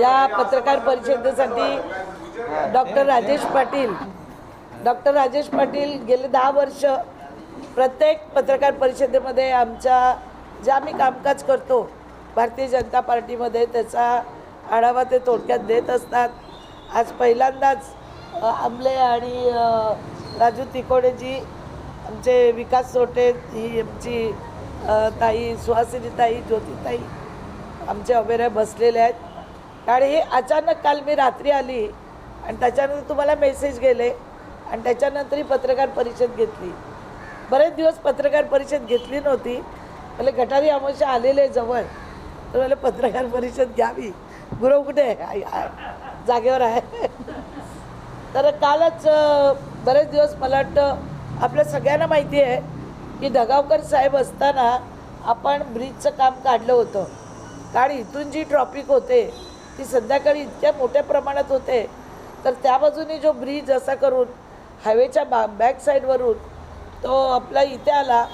या पत्रकार परिषदेसाठी डॉक्टर राजेश पाटील डॉक्टर राजेश पाटील गेले दहा वर्ष प्रत्येक पत्रकार परिषदेमध्ये आमच्या जे आम्ही कामकाज करतो भारतीय जनता पार्टीमध्ये त्याचा आढावा ते थोडक्यात देत असतात. आज पहिल्यांदाच आमले आणि राजू तिकोडेजी आमचे विकास सोटे ही आमची ताई सुहासिनी ताई ज्योतिताई आमचे अभेरे बसलेले आहेत. कारण हे अचानक काल मी रात्री आली आणि त्याच्यानंतर तुम्हाला मेसेज गेले आणि त्याच्यानंतर ही पत्रकार परिषद घेतली. बरेच दिवस पत्रकार परिषद घेतली नव्हती. मला गटारी अमावस्या आलेले जवळ. तर मला पत्रकार परिषद घ्यावी. गुरव कुठे आहे? जागेवर आहे. तर कालच बरेच दिवस मला वाटतं आपल्या सगळ्यांना माहिती आहे की ढगावकर साहेब असताना आपण ब्रिजचं काम काढलं होतं. कारण इथून जी ट्रॉफिक होते ती संध्याकाळी इतक्या मोठ्या प्रमाणात होते तर त्या बाजूने जो ब्रिज असा करून हायवेच्या बा बॅक साईडवरून तो आपला इथे आला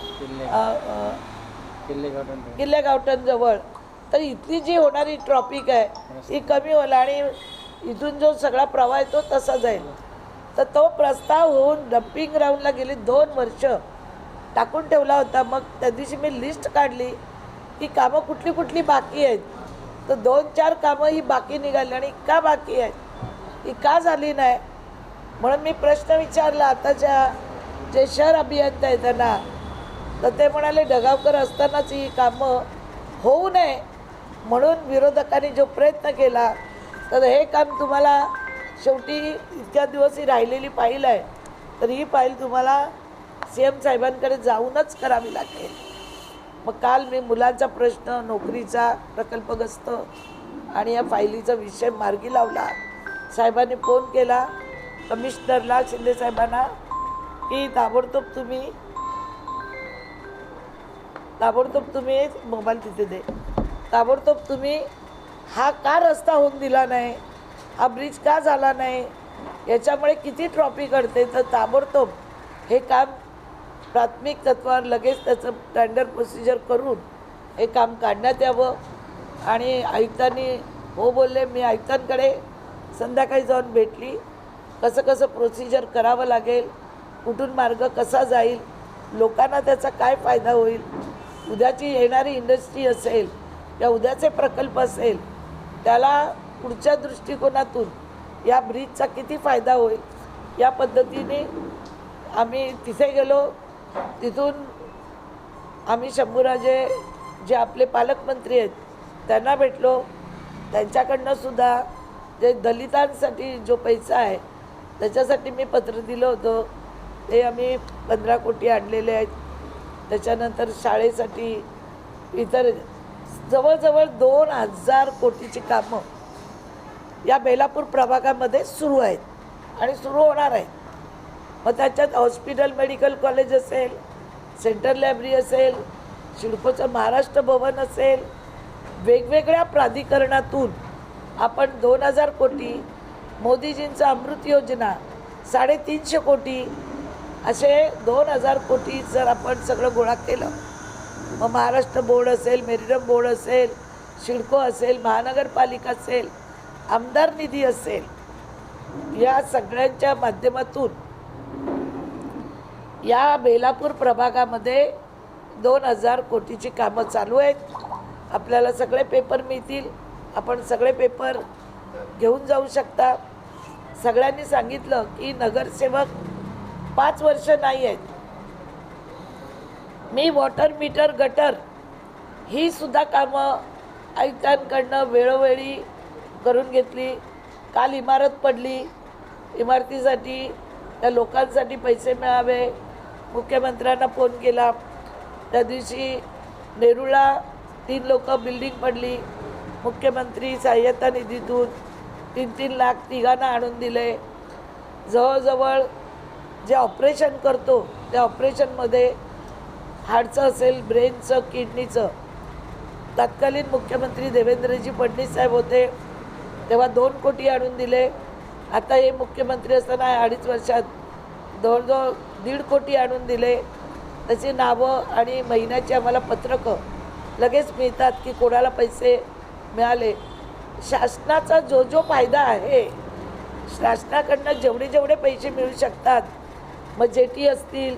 किल्ले. गावठणजवळ तर इथली जी होणारी ट्रॉफिक आहे ती कमी होईल आणि इथून जो सगळा प्रवाह आहे तो तसा जाईल. तर तो प्रस्ताव होऊन डम्पिंग ग्राऊंडला गेली दोन वर्ष टाकून ठेवला होता. मग त्या दिवशी मी लिस्ट काढली की कामं कुठली कुठली बाकी आहेत. तर दोन चार कामं ही बाकी निघाली आणि का बाकी आहेत ही का झाली नाही. म्हणून मी प्रश्न विचारला आताच्या जे शहर अभियंता आहेत त्यांना तर ते म्हणाले ढगावकर असतानाच ही कामं होऊ नये. म्हणून विरोधकांनी जो प्रयत्न केला तर हे काम तुम्हाला शेवटी इतक्या दिवस ही राहिलेली फाईल आहे तर ही फाईल तुम्हाला सी एम साहेबांकडे जाऊनच करावी लागेल. मग काल मी मुलांचा प्रश्न नोकरीचा प्रकल्पग्रस्त आणि या फायलीचा विषय मार्गी लावला. साहेबांनी फोन केला कमिशनरला शिंदे साहेबांना की ताबडतोब तुम्ही ताबडतोब तुम्ही मोबाईल तिथे दे. ताबडतोब तुम्ही हा का रस्ता होऊन दिला नाही? हा ब्रिज का झाला नाही? याच्यामुळे किती ट्रॉफिक घडते तर ताबडतोब हे काम प्राथमिक तत्वावर लगेच त्याचं टेंडर प्रोसिजर करून हे काम काढण्यात यावं. आणि आयुक्तांनी हो बोलले मी आयुक्तांकडे संध्याकाळी जाऊन भेटली. कसं कसं प्रोसिजर करावं लागेल कुठून मार्ग कसा जाईल लोकांना त्याचा काय फायदा होईल उद्याची येणारी इंडस्ट्री असेल या उद्याचे प्रकल्प असेल त्याला पुढच्या दृष्टिकोनातून या ब्रिजचा किती फायदा होईल या पद्धतीने आम्ही तिथे गेलो. तिथून आम्ही शंभूराजे जे आपले पालकमंत्री आहेत त्यांना भेटलो. त्यांच्याकडनं सुद्धा जे दलितांसाठी जो पैसा आहे त्याच्यासाठी मी पत्र दिलं होतं. ते आम्ही पंधरा कोटी आणलेले आहेत. त्याच्यानंतर शाळेसाठी इतर जवळजवळ दोन हजार कोटीची कामं या बेलापूर प्रभागामध्ये सुरू आहेत आणि सुरू होणार आहेत. मग त्याच्यात हॉस्पिटल मेडिकल कॉलेज असेल सेंटर लायब्ररी असेल शिडकोचं महाराष्ट्र भवन असेल वेगवेगळ्या प्राधिकरणातून आपण दोन हजार कोटी मोदीजींचं अमृत योजना साडेतीनशे कोटी असे दोन हजार कोटी जर आपण सगळं गोळा केलं मग महाराष्ट्र बोर्ड असेल मेरिडम बोर्ड असेल शिडको असेल महानगरपालिका असेल आमदार निधी असेल या सगळ्यांच्या माध्यमातून या बेलापूर प्रभागामध्ये दोन हजार कोटीची कामं चालू आहेत. आपल्याला सगळे पेपर मिळतील. आपण सगळे पेपर घेऊन जाऊ शकता. सगळ्यांनी सांगितलं की नगरसेवक पाच वर्ष नाही आहेत. मी वॉटर मीटर गटर ही सुद्धा कामं आयुक्तांकडनं वेळोवेळी करून घेतली. काल इमारत पडली. इमारतीसाठी त्या लोकांसाठी पैसे मिळावे. मुख्यमंत्र्यांना फोन केला. त्या दिवशी नेरूळला तीन लोक बिल्डिंग पडली. मुख्यमंत्री सहाय्यता निधीतून तीन तीन लाख तिघांना आणून दिले. जवळजवळ जे ऑपरेशन करतो त्या ऑपरेशनमध्ये हार्टचं असेल ब्रेनचं किडनीचं तत्कालीन मुख्यमंत्री देवेंद्रजी फडणवीस साहेब होते. तेव्हा दोन कोटी आणून दिले. आता हे मुख्यमंत्री असताना अडीच वर्षात जवळजवळ दीड कोटी आणून दिले. त्याची नावं आणि महिन्याची आम्हाला पत्रकं लगेच मिळतात की कोणाला पैसे मिळाले. शासनाचा जो जो फायदा आहे शासनाकडनं जेवढे जेवढे पैसे मिळू शकतात मग जेटी असतील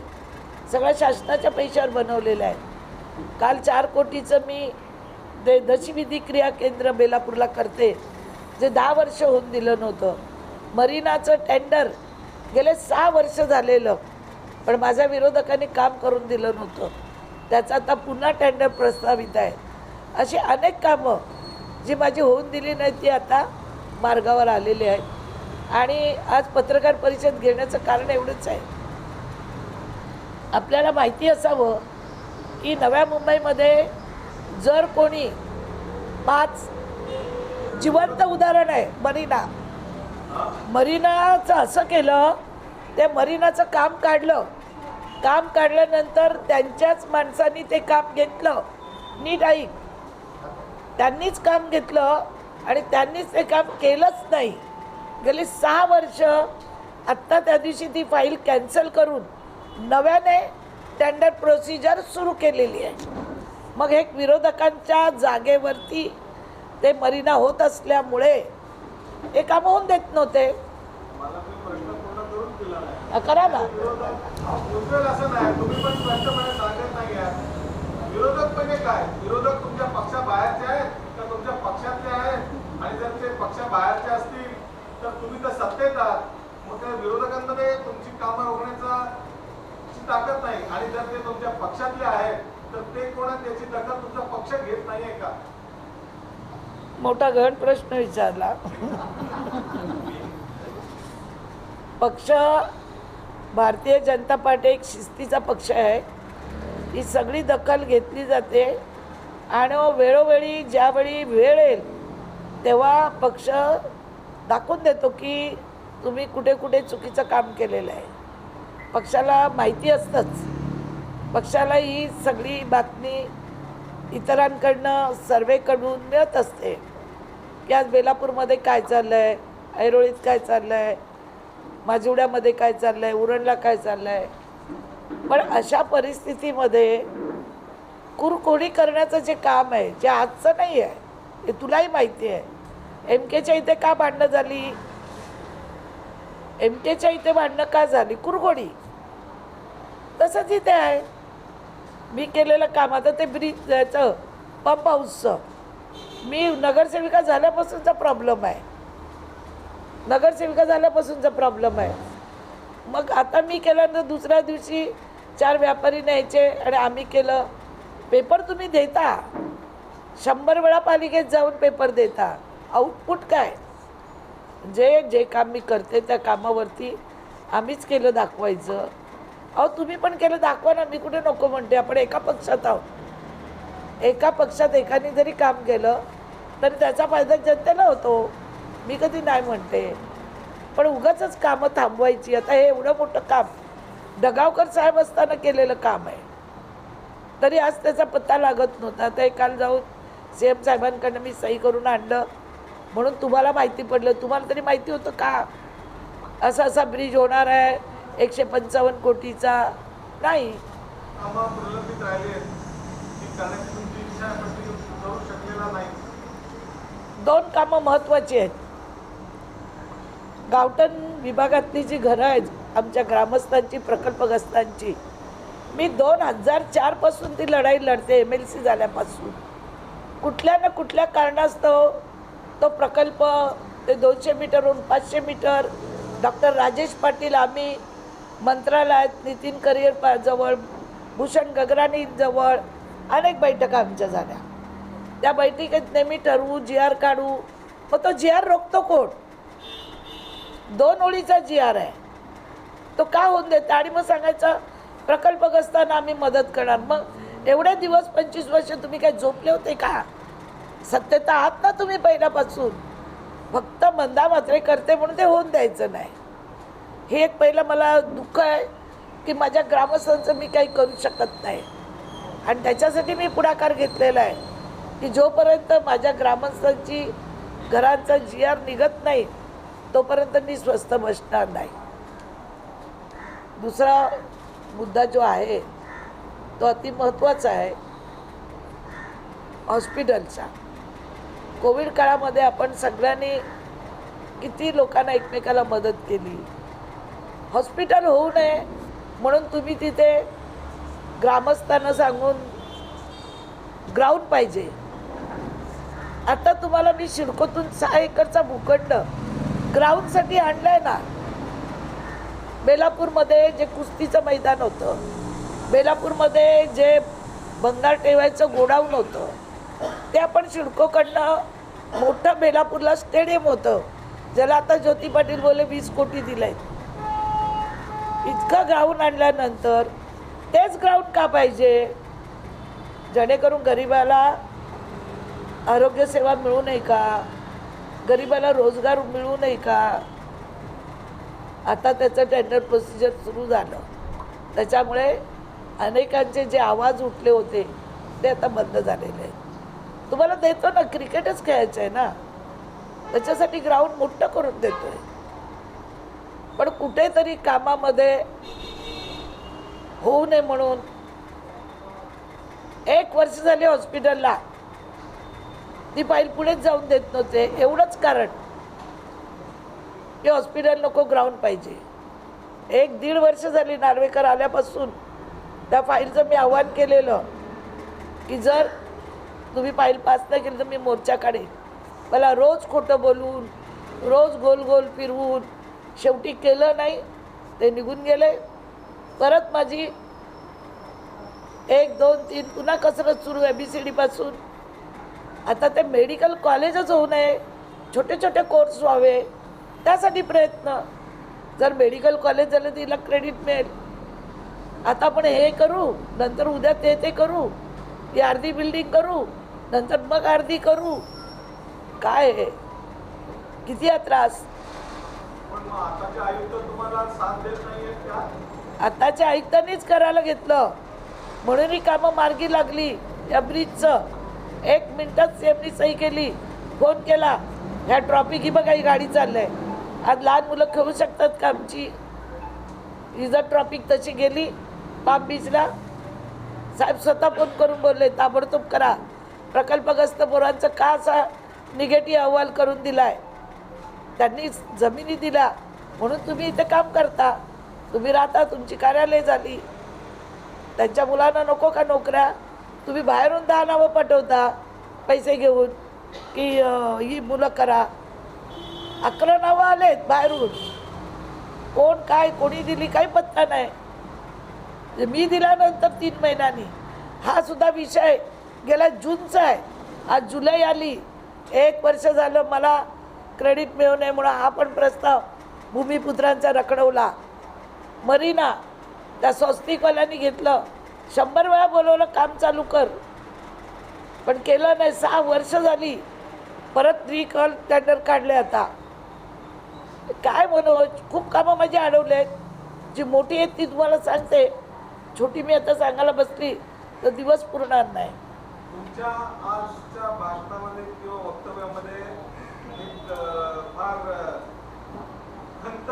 सगळ्या शासनाच्या पैशावर बनवलेलं आहे. काल चार कोटीचं मी दे दशविधी क्रिया केंद्र बेलापूरला करते जे दहा वर्ष होऊन दिलं नव्हतं. मरीनाचं टेंडर गेले सहा वर्ष झालेलं पण माझ्या विरोधकांनी काम करून दिलं नव्हतं. त्याचं आता पुन्हा टेंडर प्रस्तावित आहे. अशी अनेक कामं जी माझी होऊन दिली नाही ती आता मार्गावर आलेली आहेत. आणि आज पत्रकार परिषद घेण्याचं कारण एवढंच आहे. आपल्याला माहिती असावं की नव्या मुंबईमध्ये जर कोणी पाच जिवंत उदाहरण आहे मनीना मरीनाचं असं केलं त्या मरीनाचं काम काढलं. काम काढल्यानंतर त्यांच्याच माणसांनी ते काम घेतलं. नीट ऐक त्यांनीच काम घेतलं आणि त्यांनीच ते काम केलंच नाही. गेली सहा वर्ष आत्ता त्या दिवशी ती फाईल कॅन्सल करून नव्याने टेंडर प्रोसिजर सुरू केलेली आहे. मग एक विरोधकांच्या जागेवरती ते मरीना होत असल्यामुळे हे काम होऊन देत नव्हते. मला मी प्रश्न पूर्ण करून दिला करा ना विरोधक सांगत नाही विरोधक म्हणजे काय? विरोधक तुमच्या पक्षाबाहेरचे आहेत तर तुमच्या पक्षातले आहेत? आणि जर ते पक्षाबाहेरचे असतील तर तुम्ही तर सत्तेत आहात. मग त्या विरोधकांमध्ये तुमची कामं रोखण्याचा ताकद नाही. आणि जर ते तुमच्या पक्षातले आहेत तर ते कोणा त्याची दखल तुमचा पक्ष घेत नाहीये का? मोठा गहन प्रश्न विचारला. पक्ष भारतीय जनता पार्टी एक शिस्तीचा पक्ष आहे. ही सगळी दखल घेतली जाते. आणि हो वेळोवेळी ज्यावेळी वेळ येईल तेव्हा पक्ष दाखवून देतो की तुम्ही कुठे कुठे चुकीचं काम केलेलं आहे. पक्षाला माहिती असतंच. पक्षाला ही सगळी बातमी इतरांकडनं सर्वेकडून मिळत असते. की आज बेलापूरमध्ये काय चाललं आहे ऐरोळीत काय चाललं आहे माजिवड्यामध्ये काय चाललं आहे उरणला काय चाललं आहे पण अशा परिस्थितीमध्ये कुरकोडी करण्याचं जे काम आहे जे आजचं नाही आहे हे तुलाही माहिती आहे. एम केच्या इथे का भांडणं झाली? एम केच्या इथे भांडणं का झाली? कुरघोडी तसंच इथे आहे. मी केलेलं काम आता ते ब्रिज जायचं पंप हाऊसचं. मी नगरसेविका झाल्यापासूनचा प्रॉब्लेम आहे. नगरसेविका झाल्यापासूनचा प्रॉब्लेम आहे. मग आता मी केल्यानंतर दुसऱ्या दिवशी चार व्यापारी न्यायचे आणि आम्ही केलं. पेपर तुम्ही देता. शंभर वेळा पालिकेत जाऊन पेपर देता. आउटपुट काय? जे जे काम मी करते त्या कामावरती आम्हीच केलं दाखवायचं. अहो तुम्ही पण केलं दाखवा ना. मी कुठे नको म्हणते. आपण एका पक्षात आहोत. एका पक्षात एकाने जरी काम केलं तरी त्याचा फायदा जनतेला होतो. मी कधी नाही म्हणते. पण उगाच कामं थांबवायची. आता हे एवढं मोठं काम डगावकर साहेब असताना केलेलं काम आहे. तरी आज त्याचा पत्ता लागत नव्हता. ते काल जाऊन सी एम साहेबांकडनं मी सही करून आणलं. म्हणून तुम्हाला माहिती पडलं. तुम्हाला तरी माहिती होतं का? असा असा ब्रिज होणार आहे. एकशे पंचावन्न कोटीचा. नाही. दोन कामं महत्त्वाची आहेत. गावटन विभागातली जी घरं आहेत आमच्या ग्रामस्थांची प्रकल्पग्रस्तांची मी दोन हजार चारपासून ती लढाई लढते एम एल सी झाल्यापासून. कुठल्या ना कुठल्या कारणास्तव तो प्रकल्प ते दोनशे मीटरहून पाचशे मीटर डॉक्टर राजेश पाटील आम्ही मंत्रालयात नितीन करिअर जवळ भूषण गगराणीजवळ अनेक बैठका आमच्या झाल्या. त्या बैठकीत नेहमी ठरवू जी आर काढू. मग तो जी आर रोखतो कोण? दोन ओळीचा जी आर आहे. तो का होऊन देत? आणि मग सांगायचं प्रकल्पग्रस्तांना आम्ही मदत करणार. मग एवढे दिवस पंचवीस वर्ष तुम्ही काय झोपले होते का? सत्तेत आहात ना तुम्ही पहिल्यापासून. फक्त मंदा मात्रे करते म्हणून ते होऊन द्यायचं नाही. हे एक पहिलं मला दुःख आहे की माझ्या ग्रामस्थांचं मी काही करू शकत नाही. आणि त्याच्यासाठी मी पुढाकार घेतलेला आहे. की जोपर्यंत माझ्या ग्रामस्थांची घरांचा जी आर निघत नाही तोपर्यंत मी स्वस्त बसणार नाही. दुसरा मुद्दा जो आहे तो अति महत्त्वाचा आहे हॉस्पिटलचा. कोविड काळामध्ये आपण सगळ्यांनी किती लोकांना एकमेकाला मदत केली. हॉस्पिटल होऊ नये म्हणून तुम्ही तिथे ग्रामस्थांना सांगून ग्राउंड पाहिजे. आता तुम्हाला मी शिडकोतून सहा एकरचा भूखंड ग्राउंडसाठी आणलाय ना बेलापूरमध्ये जे कुस्तीचं मैदान होतं बेलापूरमध्ये जे बंगार ठेवायचं गोडाऊन होतं ते आपण शिडकोकडनं मोठं बेलापूरला स्टेडियम होतं ज्याला आता ज्योती पाटील बोले वीस कोटी दिलंय. इतकं ग्राउंड आणल्यानंतर तेच ग्राउंड का पाहिजे? जेणेकरून गरिबाला आरोग्यसेवा मिळू नये का? गरिबाला रोजगार मिळू नये का? आता त्याचं टेंडर प्रोसिजर सुरू झालं. त्याच्यामुळे अनेकांचे जे आवाज उठले होते ते आता बंद झालेले आहेत. तुम्हाला देतो ना क्रिकेटच खेळायचं आहे ना? त्याच्यासाठी ग्राउंड मोठं करून देतो आहे पण कुठेतरी कामामध्ये होऊ नये म्हणून. एक वर्ष झाली हॉस्पिटलला. ती फाईल पुढेच जाऊन देत नव्हते. एवढंच कारण. की हॉस्पिटल नको ग्राउंड पाहिजे. एक दीड वर्ष झाली नार्वेकर आल्यापासून त्या फाईलचं मी आव्हान केलेलं. की जर तुम्ही फाईल पास नाही केली तर मी मोर्चा काढेन. मला रोज खोटं बोलून रोज गोल गोल फिरवून शेवटी केलं नाही ते निघून गेले. परत माझी एक दोन तीन पुन्हा कसरत सुरू आहे बी सी डीपासून आता ते मेडिकल कॉलेजच होऊ नये छोटे छोटे कोर्स व्हावे त्यासाठी प्रयत्न. जर मेडिकल कॉलेज झालं तिला क्रेडिट मिळेल. आता आपण हे करू नंतर उद्या ते ते करू. ती अर्धी बिल्डिंग करू नंतर मग अर्धी करू. काय हे? किती हा त्रास? आत्ताच्या आताच्या आयुक्तांनीच करायला घेतलं. म्हणून ही कामं मार्गी लागली. या ब्रिजचं एक मिनटात सेमनी सही केली. फोन केला. ह्या ट्रॉफी ही बघा ही गाडी चाललंय. आज लहान मुलं खेळू शकतात का आमची? ही जर ट्रॉफिक तशी गेली पाम बीचला साहेब स्वतः फोन करून बोलले ताबडतोब करा. प्रकल्पग्रस्त पोरांचं का असा निगेटिव्ह अहवाल करून दिलाय? त्यांनी जमिनी दिला. म्हणून तुम्ही इथे काम करता. तुम्ही राहता तुमची कार्यालय झाली. त्यांच्या मुलांना नको का नोकऱ्या? तुम्ही बाहेरून दहा नावं पाठवता पैसे घेऊन की ही मुलं करा. अकरा नावं आलेत बाहेरून. कोण काय कोणी दिली काही पत्ता नाही. मी दिल्यानंतर तीन महिन्यांनी. हा सुद्धा विषय गेल्या जूनचा आहे. आज जुलै आली. एक वर्ष झालं मला क्रेडिट मिळू नये म्हणून हा पण प्रस्ताव भूमिपुत्रांचा रखडवला. मरीना त्या स्वस्तिकवाल्यांनी घेतलं. शंभर वेळा बोलवलं काम चालू कर. पण केलं नाही सहा वर्ष झाली. परत रिकॉल टेंडर काढले आता. काय मनोज खूप कामं माझी अडवले आहेत. जी मोठी आहेत ती तुम्हाला सांगते. छोटी मी आता सांगायला बसली तर दिवस पुरणार नाही. तुमच्या आजच्या भाषणामध्ये किंवा वक्तव्यामध्ये एक फार खंत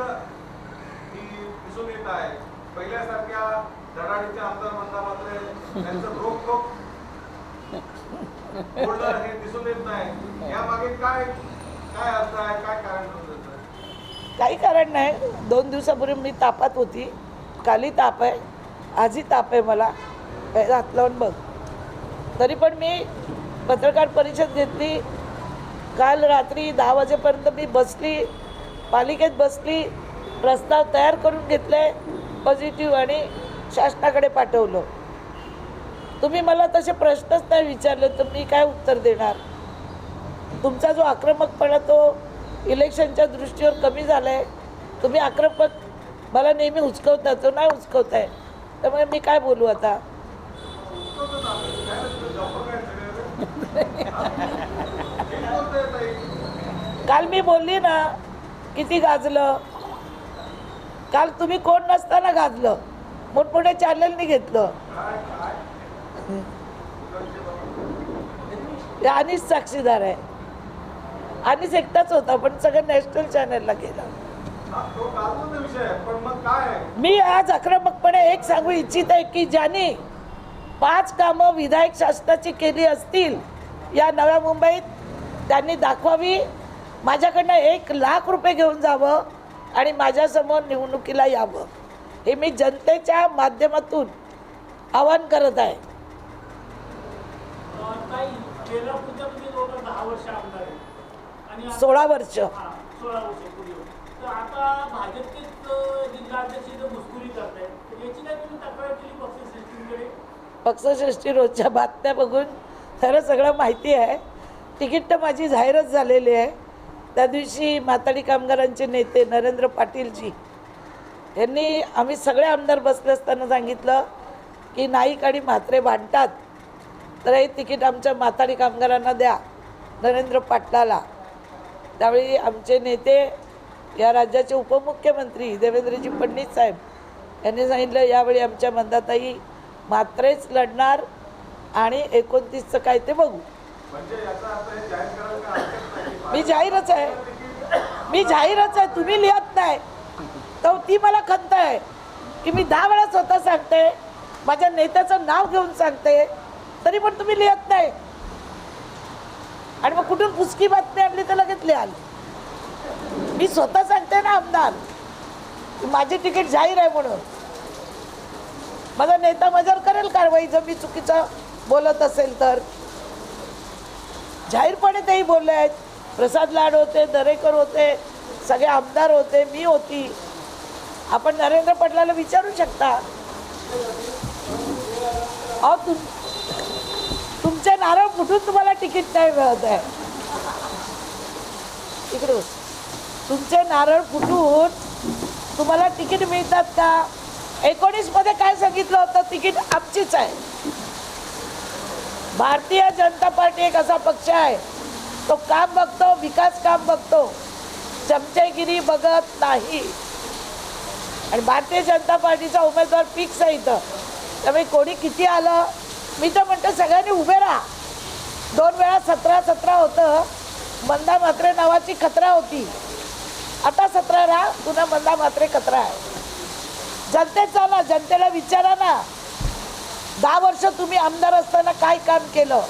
दिसून येत आहे. पहिल्यासारख्या धडाडीचे आमदार म्हणता मात्र त्यांचं रोखोक बोलणं हे दिसून येत नाही. यामागे काय काय अर्थ आहे? काय कारण काही कारण नाही. दोन दिवसापूर्वी मी तापात होती. काली ताप आहे. आजही ताप आहे मला. हात लावून बघ. तरी पण मी पत्रकार परिषद घेतली. काल रात्री दहा वाजेपर्यंत मी बसली. पालिकेत बसली. प्रस्ताव तयार करून घेतले पॉझिटिव्ह आणि शासनाकडे पाठवलं. तुम्ही मला तसे प्रश्नच नाही विचारले तर मी काय उत्तर देणार? तुमचा जो आक्रमकपणा तो इलेक्शनच्या दृष्टीवर कमी झाला आहे तुम्ही आक्रमक मला नेहमी उचकवता तो नाही हुचकवताय त्यामुळे मी काय बोलू आता? काल मी बोलली ना किती गाजलं? काल तुम्ही कोण नसताना गाजलं मोठमोठ्या चॅनलनी घेतलं. हे अनिश साक्षीदार आहे. अनिश एकटाच होता पण सगळं नॅशनल चॅनलला गेला. तो? मी आज आक्रमकपणे एक सांगू इच्छित आहे की ज्यांनी पाच कामं विधायक शासनाची केली असतील या नव्या मुंबईत त्यांनी दाखवावी. माझ्याकडनं एक लाख रुपये घेऊन जावं. आणि माझ्यासमोर निवडणुकीला यावं. हे मी जनतेच्या माध्यमातून आवाहन करत आहे. आता- सोळा वर्ष. पक्षश्रेष्ठी रोजच्या बातम्या बघून. खरं सगळं माहिती आहे. तिकीट तर माझी जाहीरच झालेली आहे. त्या दिवशी माताडी कामगारांचे नेते नरेंद्र पाटीलजी यांनी आम्ही सगळे आमदार बसले असताना सांगितलं की नाईक आणि म्हात्रे भांडतात तर हे तिकीट आमच्या माताडी कामगारांना द्या नरेंद्र पाटलाला. त्यावेळी आमचे नेते या राज्याचे उपमुख्यमंत्री देवेंद्रजी फडणवीस साहेब यांनी सांगितलं यावेळी आमच्या मंदाताई मात्रेच लढणार आणि एकोणतीसचं काय ते बघू. मी जाहीरच आहे. मी जाहीरच आहे तुम्ही लिहत नाही. तर ती मला खंत आहे की मी दहा वेळा स्वतः सांगते माझ्या नेत्याचं नाव घेऊन सांगते तरी पण तुम्ही लिहत नाही. आणि मग कुठून पुसकी बातमी आणली तर लगेच लिहाल. मी स्वतः सांगते ना आमदार माझी तिकीट जाहीर आहे म्हणून. माझा नेता माझ्यावर करेल कारवाई जर मी चुकीचं बोलत असेल तर. जाहीरपणे तेही बोलले आहेत. प्रसाद लाड होते दरेकर होते सगळे आमदार होते मी होती. आपण नरेंद्र पटलाला विचारू शकता? अहो तुम तुमचे नारळ कुठून तुम्हाला तिकीट नाही मिळत आहे. इकडून तुमचे नारळ फुटून तुम्हाला तिकीट मिळतात का? एकोणीसमध्ये काय सांगितलं होतं? तिकीट आमचीच आहे. भारतीय जनता पार्टी एक असा पक्ष आहे. तो काम बघतो विकास काम बघतो. चमचेगिरी बघत नाही. आणि भारतीय जनता पार्टीचा उमेदवार फिक्स आहे इथं. त्यामुळे कोणी किती आलं मी तर म्हणतो सगळ्यांनी उभे राहा. दोन वेळा सतरा सतरा होतं. मंदा मात्रे नावाची खतरा होती. आता सतरा राहा पुन्हा मंदा मात्रे खतरा आहे. जनतेत ना जनतेला विचारा ना. दहा वर्ष तुम्ही आमदार असताना काय काम केलं?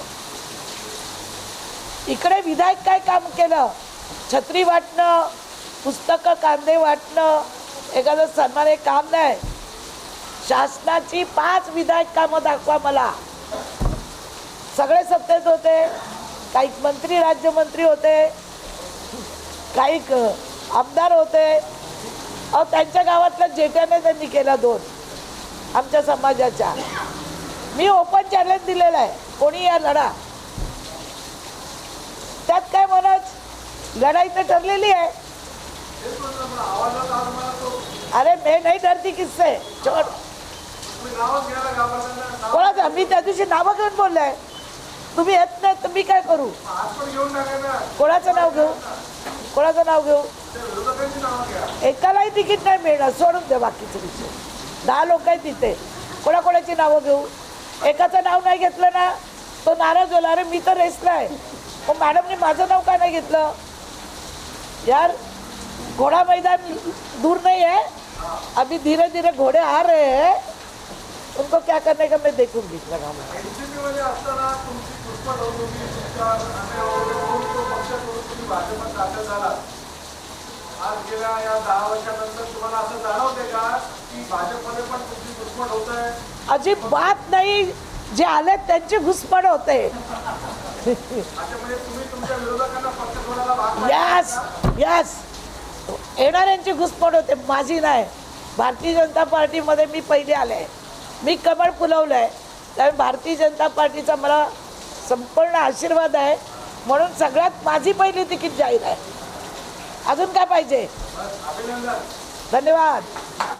इकडे विधायक काय काम केलं? छत्री वाटणं पुस्तकं कांदे वाटणं एखादं सन्मान हे काम नाही. शासनाची पाच विधायक कामं दाखवा मला. सगळे सत्तेत होते काही मंत्री राज्यमंत्री होते काही आमदार होते. अहो त्यांच्या गावातल्या जेट्याने त्यांनी केला दोन आमच्या समाजाच्या. मी ओपन चॅलेंज दिलेला आहे. कोणी या लढा? त्यात काय म्हणत लढाई तर ठरलेली आहे. अरे मे नाही ठरती किस्से. छोड. तुम्ही मी त्या दिवशी नावं घेऊन बोललाय. तुम्ही येत नाही तर मी काय करू? कोणाचं नाव घेऊ? कोणाचं नाव घेऊ? एकालाही तिकीट नाही मिळणार सोडून द्या बाकीचं विषय. दहा लोक आहेत तिथे. कोणाकोणाची नावं घेऊ? एकाचं नाव नाही घेतलं ना तो नाराज होला अरे मी तर रेसला आहे. मग मॅडमने माझं नाव का नाही घेतलं? यार घोडा मैदान दूर नहीं है अभी धीरे धीरे घोड़े आ रहे हैं. उनको क्या करने का मैं आज गेल्या या दहा वर्षानंतर तुम्हाला असं जाणवते का की भाजपमध्ये पण तुमची घुसपट होत आहे? अजिबात नाही. जे आले त्यांची घुसपड होते. यस यस येणाऱ्यांची घुसपड होते माझी नाही. भारतीय जनता पार्टीमध्ये मी पहिले आले मी कमळ फुलवलं आहे त्यामुळे भारतीय जनता पार्टीचा मला संपूर्ण आशीर्वाद आहे. म्हणून सगळ्यात माझी पहिली तिकीट जाहीर आहे. अजून काय पाहिजे? धन्यवाद.